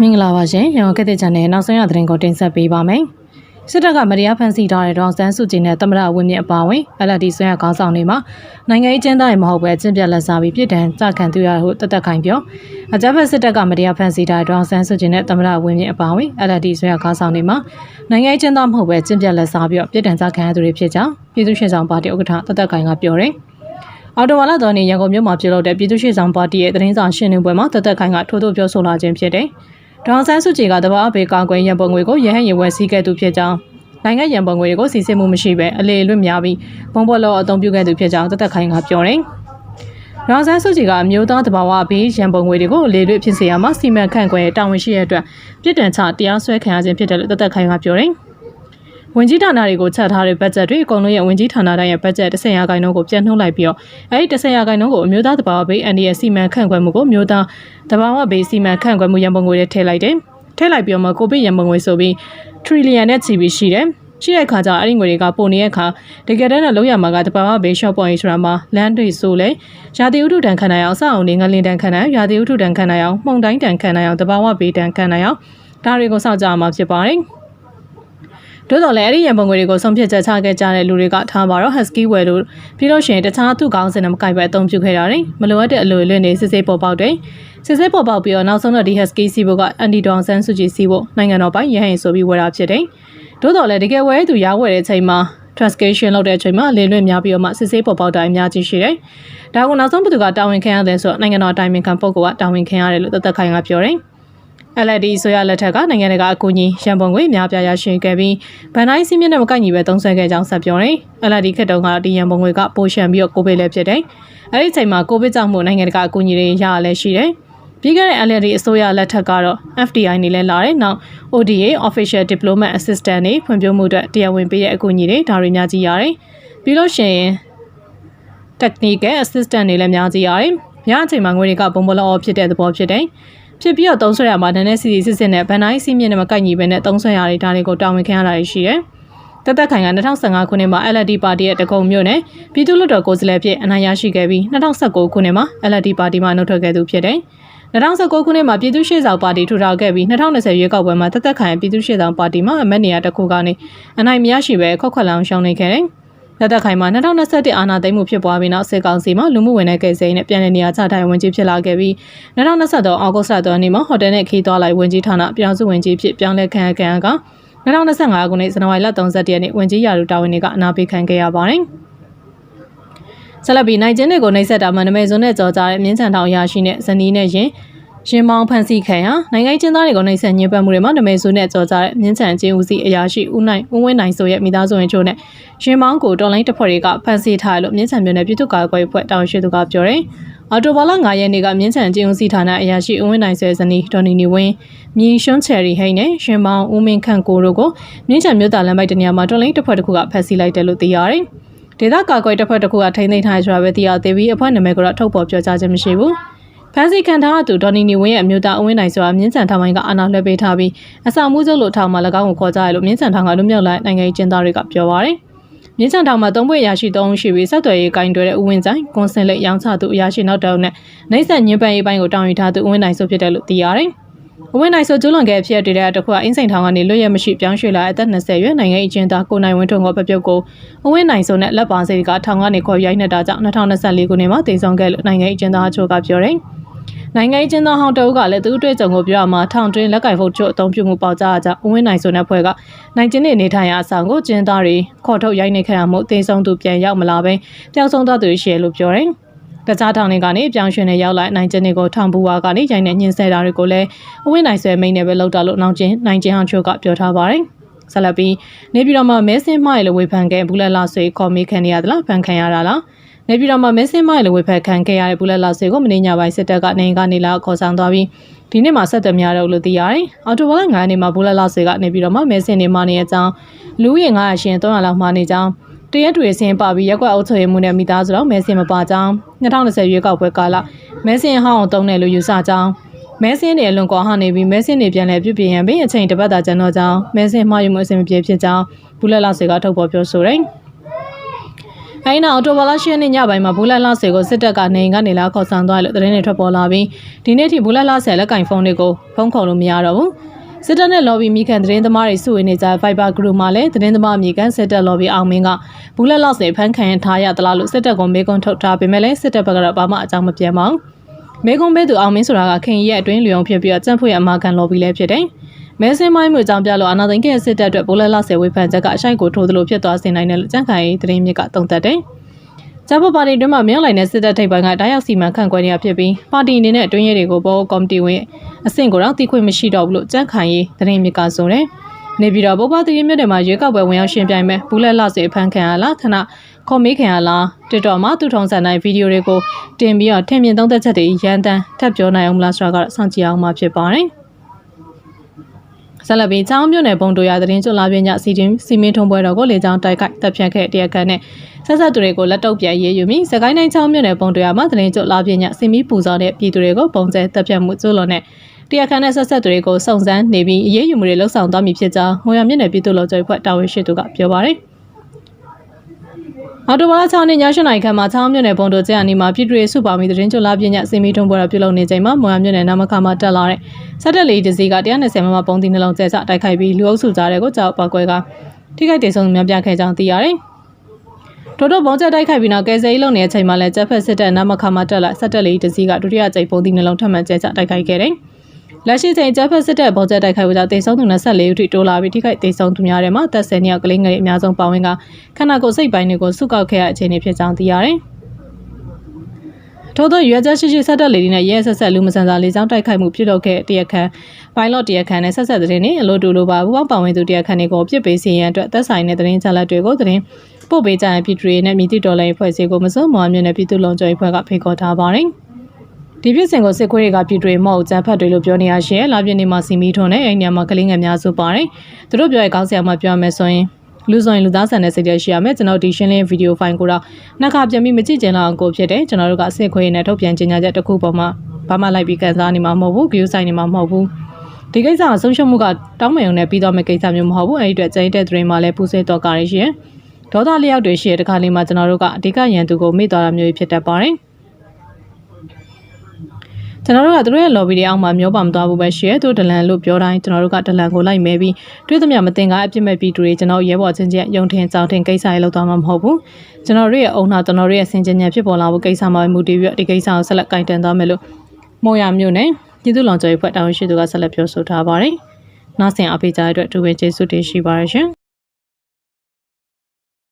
မင်္ဂလာပါရှင်ရန်ကုန်ကက်တဲ့ချန်နယ်နောက်ဆုံးရသတင်းကိုတင်ဆက်ပေးပါမယ်စစ်တပ်ကမတရားဖမ်းဆီးထားတဲ့ဒေါအောင်ဆန်းစုကြည်နဲ့သမ္မတဝင်းမြင့်အပါအဝင် LD ဆွေးရခေါင်းဆောင်တွေမှာနိုင်ငံရေးကျင်းသားတွေမဟုတ်ပဲအကျင့်ပြတ်လက်စားပြီးပြည်တံကြခံသူရဟုတသက်ခိုင်ပြောအကြမ်းဖက်စစ်တပ်ကမတရားဖမ်းဆီးထားတဲ့ဒေါအောင်ဆန်းစုကြည်နဲ့သမ္မတဝင်းမြင့်အပါအဝင် LD ဆွေးရခေါင်းဆောင်တွေမှာနိုင်ငံရေးကျင်းသားမဟုတ်ပဲအကျင့်ပြတ်လက်စားပြီးပြည်တံကြခံရသူတွေဖြစ်ကြောင်းပြည်သူ့ရှေ့ဆောင်ပါတီဥက္ကဋ္ဌတသက်ခိုင်ကပြောတယ်အော်တိုဝါလာတော်နေရန်ကုန်မြို့မှာပြုလုပ်တဲ့ပြည်သူ့ရှေ့ဆောင်ပါတီရဲ့သတင်းစာရှင်းလင်းပွဲမှာတသက်ခိုင်ကထိုးထိုးပြောဆိုလာခြင်းဖြစ်တယ်။ ဒေါန်ဆန်းစုကြည်ကတဘာအဘေကာကွယ်ရန်ပုံငွေကိုရဟန်းရင်ဝယ်စည်းခဲ့သူဖြစ်ကြောင်းနိုင်ငံရန်ပုံငွေတွေကိုစီစစ်မှုမရှိဘဲအလေလွတ်များပြီးဘုံဘောလောအသုံးပြုခဲ့သူဖြစ်ကြောင်းတသက်ခိုင်ကပြောတယ်။ဒေါန်ဆန်းစုကြည်ကအမျိုးသားတဘာဝဘေးရန်ပုံငွေတွေကိုအလေလွတ်ဖြစ်စေရမှာစီမံခန့်ခွဲတာဝန်ရှိတဲ့အတွက်ပြည်တံချတရားစွဲခံရခြင်းဖြစ်တယ်လို့တသက်ခိုင်ကပြောတယ်။ ဝင်ကြီးဌာနတွေကိုချက်ထားတဲ့ဘတ်ဂျက်တွေအကုန်လုံးရဲ့ဝင်ကြီးဌာနတိုင်းရဲ့ဘတ်ဂျက်10ရာခိုင်နှုန်းကိုပြန်နှုတ်လိုက်ပြီးတော့အဲဒီ10ရာခိုင်နှုန်းကိုအမျိုးသားတဘာဝဘေးအန်ဒီရဲ့စီမံခန့်ခွဲမှုကိုမျိုးသားတဘာဝဘေးစီမံခန့်ခွဲမှုရန်ပုံငွေတွေထည့်လိုက်တယ်။ထည့်လိုက်ပြီးတော့မှကိုဗစ်ရန်ပုံငွေဆိုပြီး trillion နဲ့ချီပြီးရှိတယ်။ရှိတဲ့အခါကျအဲ့ဒီငွေတွေကပုံနေတဲ့အခါတကယ်တမ်းတော့လုံးရမှာကတဘာဝဘေး short point ဆိုတာမှာလမ်းတွေဆိုလဲရာသီဥတုတန်ခံနိုင်အောင်အဆောက်အုံတွေငလင်တန်ခံနိုင်ရာသီဥတုတန်ခံနိုင်အောင်မှုန်တိုင်းတန်ခံနိုင်အောင်တဘာဝဘေးတန်ခံနိုင်အောင်ဒါတွေကိုစောင့်ကြရမှာဖြစ်ပါတယ်။ တို့တော့လည်းအဲ့ဒီရန်ပုံငွေတွေကိုဆုံးဖြတ်ချက်ချခဲ့ကြတဲ့လူတွေကထားပါတော့ Husky ဝယ်လို့ပြီးလို့ရှိရင်တခြားသူ့ကောင်းစင်နဲ့မကိုက်ပဲအသုံးပြုခဲ့တာတွေမလိုအပ်တဲ့အလိုအလွင့်တွေစစ်ဆေးပေါ်ပေါက်တယ်စစ်ဆေးပေါ်ပေါက်ပြီးတော့နောက်ဆုံးတော့ဒီ Husky စီးဖို့ကအန်တီဒေါန်ဆန်းစုကြည်စီးဖို့နိုင်ငံတော်ပိုင်းရဟရင်ဆိုပြီးဝယ်တာဖြစ်တယ်တို့တော့လည်းတကယ်ဝယ်သူရားဝယ်တဲ့အချိန်မှာ transcription လုပ်တဲ့အချိန်မှာလေလွင့်များပြီးတော့မှစစ်ဆေးပေါ်ပေါက်တာအများကြီးရှိတယ်ဒါကနောက်ဆုံးဘသူကတာဝန်ခံရတယ်ဆိုတော့နိုင်ငံတော်တိုင်ပင်ခံပုဂ္ဂိုလ်ကတာဝန်ခံရတယ်လို့တသက်ခိုင်ကပြောတယ် LD ဆိုရလက်ထက်ကနိုင်ငံတကာအကူအညီရန်ပုံငွေများပြားရရှိခဲ့ပြီးဗန်တိုင်းစီးမြင့်နဲ့မကိုက်ညီပဲသုံးဆွဲခဲ့ကြောင်းဆက်ပြောတယ်။ LD ခက်တုံးကတော့ဒီရန်ပုံငွေကပိုရှန်ပြီးတော့ကိုဗစ်လည်းဖြစ်တယ်။အဲဒီအချိန်မှာကိုဗစ်ကြောင့်မို့နိုင်ငံတကာအကူအညီတွေရရလဲရှိတယ်။ပြီးခဲ့တဲ့ LD အစိုးရလက်ထက်ကတော့ FDI နေလဲလာတယ်။နောက် ODA Official Diplomat Assistant တွေဖွံ့ဖြိုးမှုအတွက်တရားဝင်ပေးတဲ့အကူအညီတွေဒါတွေများကြီးရတယ်။ပြီးလို့ရှိရင် Technical Assistant တွေလည်းများကြီးရတယ်။ညအချိန်မှာငွေတွေကပုံပလောဖြစ်တဲ့သဘောဖြစ်တယ်။ ဖြစ်ပြီးတော့သုံးဆွဲရမှာနည်းနည်းစီစီစစ်စစ်နဲ့ဗန်တိုင်းစီးမြင့်နဲ့မကိုက်ညီပဲနဲ့သုံးဆွဲရတဲ့ဒါတွေကိုတာဝန်ခံရတာရှိတယ်။တသက်ခိုင်က2015ခုနှစ်မှာ LD ပါတီရဲ့တကုံမြို့နယ်ပြည်သူ့လွှတ်တော်ကိုယ်စားလှယ်ဖြစ်အနိုင်ရရှိခဲ့ပြီး2019ခုနှစ်မှာ LD ပါတီမှနှုတ်ထွက်ခဲ့သူဖြစ်တယ်။2019ခုနှစ်မှာပြည်သူ့ရှေ့ဆောင်ပါတီထူထောင်ခဲ့ပြီး2020ရွေးကောက်ပွဲမှာတသက်ခိုင်ပြည်သူ့ရှေ့ဆောင်ပါတီမှအမတ်နေရာတစ်ခုကနေအနိုင်မရရှိပဲခောက်ခွက်လောင်ရှောင်နေခဲ့တယ်။ လက်သက်ခိုင်မှာ2021အာဏာသိမ်းမှုဖြစ်ပွားပြီးနောက်စစ်ကောင်စီမှလူမှုဝန်ထမ်းကယ်ဆယ်ရေးနဲ့ပြည်내နေရာချထိုင်ဝင်ကြီးဖြစ်လာခဲ့ပြီး2023အောက်တိုဘာလနေ့မှာဟိုတယ်နဲ့ခီးသွားလိုက်ဝင်ကြီးဌာနပြောင်းစုဝင်ကြီးဖြစ်ပြောင်းလဲခံရခံက2025ခုနှစ်ဇန်နဝါရီလ31ရက်နေ့ဝင်ကြီးရာထူးတာဝန်တွေကအနာပေးခံခဲ့ရပါတယ်။ဆက်လက်ပြီးနိုင်ကျင်းတွေကိုနှိပ်စက်တာမှနမဲစွန်းနဲ့ကြော်ကြတဲ့မြင်းချန်ထောင်ရရှိတဲ့ဇနီးနဲ့ရင် ရင်မောင်းဖန်စီခံရနိုင်ငံချင်းသားတွေကိုနှိပ်စက်ညှဉ်းပန်းမှုတွေမှာနမဲဆိုးနဲ့ကြော်ကြတဲ့မြင်းချန်ချင်းဦးစီအရာရှိဦးနိုင်ဦးဝင်းနိုင်ဆိုရဲ့မိသားစုဝင်ချို့နဲ့ရင်မောင်းကိုတော်လိုင်းတပ်ဖွဲ့တွေကဖန်စီထားလို့မြင်းချန်မြို့နယ်ပြည်သူ့ကာကွယ်အဖွဲ့တာဝန်ရှိသူကပြောတယ်။အော်တိုဘာလ9ရက်နေ့ကမြင်းချန်ချင်းဦးစီဌာနအရာရှိဦးဝင်းနိုင်ဆွဲဇနီးဒေါ်နီနီဝင်းမြင်းရှွန်းချယ်ရီဟိန်းနဲ့ရင်မောင်းဦးမင်းခန့်ကိုတို့ကိုမြင်းချန်မြို့သားလမ်းပိုက်တနေရာမှာတော်လိုင်းတပ်ဖွဲ့တစ်ခုကဖမ်းဆီးလိုက်တယ်လို့သိရတယ်။ဒေသကာကွယ်တပ်ဖွဲ့တစ်ခုကထိန်းသိမ်းထားကြရပဲသိရသေးပြီးအဖွဲ့နာမည်ကတော့ထုတ်ဖော်ပြောကြားခြင်းမရှိဘူး။ ဖန်စီခံထားသူဒေါ်နီနီဝင်းရဲ့အမျိုးသားအဝင်းနိုင်ဆိုတာမြင်းဆန်ထောင်ပိုင်းကအာဏာလွှဲပေးထားပြီးအဆောင်မှုချုပ်လို့ထောင်မှာ၎င်းကိုခေါ်ကြရလို့မြင်းဆန်ထောင်ကလူမျိုးလိုက်နိုင်ငံရေးကျင်းသားတွေကပြောပါရယ်မြင်းဆန်ထောင်မှာသုံးပွေရရှိသုံးရှိပြီးဆက်သွယ်ရေးကိုင်းတွဲတဲ့ဦးဝင်းဆိုင်ကွန်ဆင်လက်ရောင်းချသူအရာရှိနောက်တောင်နဲ့နှိမ့်ဆက်ညင်ပန်ရေးပိုင်းကိုတောင်းယူထားသူဦးဝင်းနိုင်ဆိုဖြစ်တယ်လို့သိရတယ်အဝင်းနိုင်ဆိုကျူးလွန်ခဲ့ဖြစ်တဲ့တခုကအင်းစိန်ထောင်ကနေလွတ်ရမရှိပြောင်းရွှေ့လာအသက်20ရွယ်နိုင်ငံအကျဉ်းသားကိုနိုင်ဝင်းထွန်းကပပြုတ်ကိုအဝင်းနိုင်ဆိုနဲ့လက်ပါစိတ်ကထောင်ကနေခေါ်ရိုက်နေတာကြောင့်2024ခုနှစ်မှာတည်ဆုံခဲ့လို့နိုင်ငံအကျဉ်းသားအချို့ကပြောတယ်။ နိုင်ငံရေးကျင်းသားဟောင်းတအုပ်ကလည်းသူ့အတွက်ကြုံကိုပြောရမှာထောင်တွင်းလက်ကင်ဖုတ်ချို့အသုံးပြုမှုပေါကြကြအဝင်းနိုင်ဆိုတဲ့ဖွဲ့ကနိုင်ကျင်းနေနေထိုင်ရာအဆောင်ကိုကျင်းသားတွေခေါ်ထုတ်ရိုက်နေခဲ့ရမှုအသေးဆုံးသူပြန်ရောက်မလာပဲပျောက်ဆုံးသွားသူရှိရလို့ပြောတယ်တခြားထောင်တွေကနေပြောင်းရွှေ့နေရောက်လာနိုင်ကျင်းတွေကိုထောင်ဘူဝါကနေရိုက်နေညှင်းဆဲတာတွေကိုလည်းအဝင်းနိုင်ဆွဲမိန်နဲ့ပဲလောက်တာလို့နောက်ကျင်းနိုင်ကျင်းဟောင်းချို့ကပြောထားပါတယ်ဆက်လက်ပြီးနေပြည်တော်မှာမဲစင်းမိုင်လို့ဝေဖန်ခဲ့ဘူးလက်လာဆွေခေါ်မိခံရရသလားဖန်ခံရတာလား နေပြည်တော်မှာမင်းစင်းမိုင်လိုဝေဖက်ခံခဲ့ရတဲ့ဘူးလက်လာစေကိုမင်းညပိုင်းစစ်တပ်ကနေကနေလာခေါ်ဆောင်သွားပြီးဒီနေ့မှာဆက်သွယ်များတော့လို့သိရတယ်။အော်တိုဘာလ9ရက်နေ့မှာဘူးလက်လာစေကနေပြည်တော်မှာမင်းစင်းနေမှနေတဲ့အကြောင်းလူရင်900ရှင်300လောက်မှနေကြောင်းတရက်တွေဆင်းပါပြီးရက်ကွက်အုပ်ချုပ်ရေးမှုနဲ့မိသားစုတော်မဲစင်မပါကြောင်း2020ရွေးကောက်ပွဲကာလမဲစင်ဟောင်းအောင်တုံးတယ်လို့ယူဆကြောင်းမဲစင်းတွေအလွန်ကွာဟနေပြီးမဲစင်းတွေပြန်လဲပြုပြင်ရန်ပြီးအချိန်တစ်ပတ်သာကျန်တော့ကြောင်းမဲစင်းမှားယူမှုအဆင်မပြေဖြစ်ကြောင်းဘူးလက်လာစေကထုတ်ဖော်ပြောဆိုတယ်။ဆ အဲဒီနောက်အော်တိုဘာလ10ရက်နေ့ညပိုင်းမှာဘူလက်လာဆယ်ကိုစစ်တပ်ကနေအိမ်ကနေလာခေါ်ဆောင်သွားတယ်လို့သတင်းတွေထွက်ပေါ်လာပြီးဒီနေ့ထိဘူလက်လာဆယ်လက်ကင်ဖုန်းတွေကိုဖုန်းခေါ်လို့မရတော့ဘူးစစ်တပ်နဲ့ lobby မိခံသတင်းသမားတွေစုဝေးနေကြ Viber group မှာလည်းသတင်းသမားမိခံစစ်တပ် lobby အောင်မင်းကဘူလက်လာဆယ်ဖန်ခံထားရသလားလို့စစ်တပ်ကမေးခွန်းထုတ်ထားပေမဲ့လည်းစစ်တပ်ဘက်ကတော့ဘာမှအကြောင်းမပြန်ပါဘူးမေကွန်ဘဲသူအောင်မင်းဆိုတာကခင်ရဲ့အတွင်းလျုံဖြစ်ပြီးတော့ကြံ့ဖွေအမာခံ lobby လည်းဖြစ်တယ်။ မဲစင်းမိုင်းမှုအကြောင်းပြလို့အာနာသိန်းကရဲ့စစ်တပ်အတွက်ဘိုးလက်လဆယ်ဝေဖန်ချက်ကအရှိုက်ကိုထိုးသလိုဖြစ်သွားစေနိုင်တယ်လို့ကြံ့ခိုင်သတင်းမြစ်ကတုံ့သက်တယ်။ဂျပပါတီတွင်မှမြောက်လိုက်တဲ့စစ်တပ်ထိပ်ပိုင်းကတားရောက်စီမံခန့်ခွဲနေရဖြစ်ပြီးပါတီအနေနဲ့အတွင်းရဲတွေကိုဘောကော်မတီဝင်အဆင့်ကိုတော့တိခွင့်မရှိတော့ဘူးလို့ကြံ့ခိုင်ရေးသတင်းမြစ်ကဆိုတယ်။နေပြည်တော်ဘောပါတီမြစ်တွေမှာရွေးကောက်ပွဲဝင်ရောက်ရှင်ပြိုင်မဲ့ဘူးလက်လဆယ်ဖန်ခံရလားခဏခေါ်မေးခံရလားတစ်တော်မှာသူထုံစံနိုင်ဗီဒီယိုတွေကိုတင်ပြီးတော့ထင်မြင်သုံးသက်ချက်တွေရန်တမ်းထပ်ပြောနိုင်အောင်မလားဆိုတာကတော့စောင့်ကြည့်အောင်မှာဖြစ်ပါတယ်။ ဆက်လက်ပြီးချောင်းမြို့နယ်ပုံတို့ရသတင်းကျွလာပြညစီတင်စီမင်းထုံးပွဲတော်ကိုလေကြောင်းတိုက်ခိုက်တပ်ဖြတ်ခဲ့တရားခံနဲ့ဆက်ဆက်သူတွေကိုလက်တော့ပြန်ရေးယူပြီးစကိုင်းတိုင်းချောင်းမြို့နယ်ပုံတို့ရမှာသတင်းကျွလာပြညစီမီပူဇော်တဲ့ပြည်သူတွေကိုပုံကျဲတပ်ဖြတ်မှုကျူးလွန်တဲ့တရားခံနဲ့ဆက်ဆက်သူတွေကိုစုံစမ်းနေပြီးအရေးယူမှုတွေလှုပ်ဆောင်သွားမည်ဖြစ်ကြောင်းငွေရမြင့်နယ်ပြည်သူ့လော်ကြွေဖွဲ့တာဝန်ရှိသူကပြောပါတယ်။ အော်တိုဘာလ6နှစ်ည8နာရီခန့်မှာချောင်းမြို့နယ်ဘုံတို့ကျန်းအနီမှာပြည်သူ့ရေးစုပါမီသတင်းကြလာပြညစီမီထုံးပွဲတော်ပြုလုပ်နေချိန်မှာမော်ရမြို့နယ်နာမခါမှာတက်လာတဲ့စက်တက်လေးတစည်းက120မမပုံသီးနှလုံးကျဲစတိုက်ခိုက်ပြီးလူအုပ်စုကြားတဲ့ကိုကြောက်ပောက်ကွဲကထိခိုက်ဒေဆုံးများပြခဲ့ကြောင်းသိရတယ်။ထို့တော့ဘုံကျတိုက်ခိုက်ပြီးနောက်ကယ်ဆယ်ရေးလုပ်နေတဲ့အချိန်မှာလည်းဂျက်ဖက်စစ်တပ်နာမခါမှာတက်လာစက်တက်လေးတစည်းကဒုတိယကြိမ်ပုံသီးနှလုံးထပ်မံကျဲစတိုက်ခိုက်ခဲ့တယ်။ လက်ရှိချိန်ဂျက်ဖက်စစ်တပ်ဘောကျတိုက်ခိုက်ဝကြတေဆုံးသူ24ဦးထိတိုးလာပြီးထိခိုက်တေဆုံးသူများထဲမှာသက်10နှစ်ယောက်ကလေးငယ်တွေအများဆုံးပါဝင်ကခန္ဓာကိုယ်စိတ်ပိုင်းတွေကိုစုကောက်ခဲ့ရအခြေအနေဖြစ်ကြောင်းသိရတယ်။ထို့သောရွေချက်ရှိရှိဆက်တက်လေဒီနဲ့ရဲဆက်ဆက်လူမဆန်စာလေးချောင်းတိုက်ခိုက်မှုပြုလုပ်ခဲ့တရက်ခန့်ဘိုင်လော့တရက်ခန့်နဲ့ဆက်ဆက်တဲ့နေအလို့တူလိုပါဘူပေါင်းပါဝင်သူတရက်ခန့်တွေကိုပြစ်ပေးစီရန်အတွက်သက်ဆိုင်တဲ့သတင်းချက်လက်တွေကိုသတင်းပို့ပေးကြရပြည်သူတွေနဲ့မြည်တိတော်လိုင်းဖွဲ့စည်းကိုမစုံမော်မြို့နယ်ပြည်သူ့လုံခြုံရေးဖွဲ့ကဖိတ်ခေါ်ထားပါတယ်။ ဒီဖြစ်စဉ်ကိုစစ်ခွေးတွေကပြည်တွေမဟုတ်ကြမ်းဖက်တွေလို့ပြောနေရရှင်လာပြင်းနေမှာစီမီထွန်းနဲ့အိမ်ညမှာကလေးငယ်များစုပါတယ်သူတို့ပြောရဲ့ကောင်းဆရာမပြောရမယ်ဆိုရင်လူဆိုရင်လူသားဆန်တဲ့စိတ်ရရှိရမယ်ကျွန်တော်ဒီရှင်းလင်းဗီဒီယိုဖိုင်ကိုတော့နှစ်ခါပြန်ပြီးမကြည့်ကြင်လောက်အောင်ကိုဖြစ်တယ်ကျွန်တော်တို့ကစစ်ခွေးနဲ့ထုတ်ပြန်ကြေညာချက်တစ်ခုပေါ်မှာဘာမှလိုက်ပြီးကန်စားနေမှာမဟုတ်ဘူးဂယူဆိုင်နေမှာမဟုတ်ဘူးဒီကိစ္စကဆုံးရှုံးမှုကတောင်းမယုံနဲ့ပြီးတော့မယ့်ကိစ္စမျိုးမဟုတ်ဘူးအဲဒီအတွက်ကျင်းတဲ့သတင်းမှာလည်းပူဆွေးတော့ကြရရှင်ဒေါသလျောက်တွေရှိတဲ့တခါလေးမှာကျွန်တော်တို့ကအဓိကရန်သူကိုမေ့သွားတာမျိုးဖြစ်တတ်ပါတယ် ကျွန်တော်တို့ကသူတို့ရဲ့ lobby တွေအောက်မှာမျောပါမသွားဘူးပဲရှယ်သူဒလန်လို့ပြောတိုင်းကျွန်တော်တို့ကဒလန်ကိုလိုက်မဲပြီးတွေးသမျှမတင်ကားအပြစ်မဲ့ပြီးတွေကျွန်တော်ရဲဘော်ချင်းချင်းယုံထင်ကြောင်ထင်ကိစ္စတွေလောက်သွားမှာမဟုတ်ဘူးကျွန်တော်တို့ရဲ့အုံနာကျွန်တော်တို့ရဲ့စင်ကြင်ညာဖြစ်ပေါ်လာဖို့ကိစ္စမှာမူတည်ပြီးဒီကိစ္စကိုဆက်လက်ကင်တန်သွားမယ်လို့မော်ရမျိုးနဲ့ပြည်သူ့လောင်ကျော်ရေးဖွဲ့တာဝန်ရှိသူကဆက်လက်ပြောဆိုထားပါတယ်။နောက်ဆင်အပေးကြတဲ့အတွက်ဒူဝင်ကျေးဇူးတင်ရှိပါရရှင်။